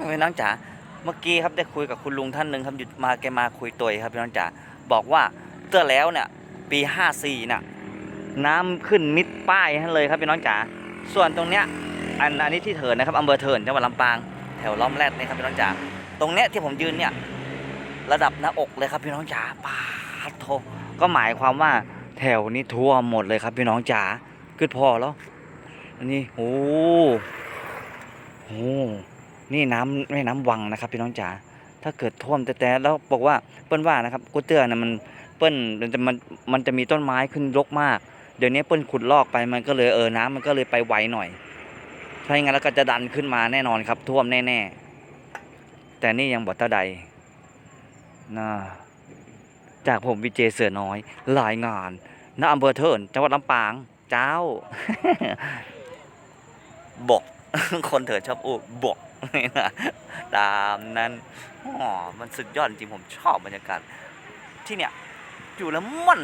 พี่น้องจ๋าเมื่อกี้ครับได้คุยกับคุณลุงท่านหนึ่งครับหยุดมาแกมาคุยตัวยครับพี่น้องจ๋าบอกว่าเตือแล้วเนี่ยปี54น่ะน้ำขึ้นมิดป้ายให้เลยครับพี่น้องจ๋าส่วนตรงเนี้ยอันอันนี้ที่เถินนะครับอำเภอเถินจังหวัดลำปางแถวล้อมแรดนี่ครับพี่น้องจ๋าตรงเนี้ยที่ผมยืนเนี่ยระดับหน้าอกเลยครับพี่น้องจ๋าปาโทก็หมายความว่าแถวนี้ท่วมหมดเลยครับพี่น้องจ๋าขึ้นพอแล้วอันนี้โอ้ นี่น้ำแม่น้ำวังนะครับพี่น้องจ๋าถ้าเกิดท่วมแต่แต่แล้วบอกว่าเปิ้นว่านะครับกูเตือนนะมันเปิ้นมันจะมันมันจะมีต้นไม้ขึ้นรกมาก เดี๋ยวนี้เปิ้นขุดลอกไปมันก็เลยเออน้ำมันก็เลยไปไวหน่อยถ้าอย่างนั้นแล้วก็จะดันขึ้นมาแน่นอนครับ ท่วมแน่ๆ แต่นี่ยังบ่ตาใดนะจากผมวีเจเสือน้อยรายงานณอำเภอเทินจังหวัดลำปางเจ้าบอกคนเถิดชอบอู้บอก ตามนั้นอ๋อมันสุดยอดจริงผมชอบบรรยากาศที่เนี่ยอยู่แล้วมัน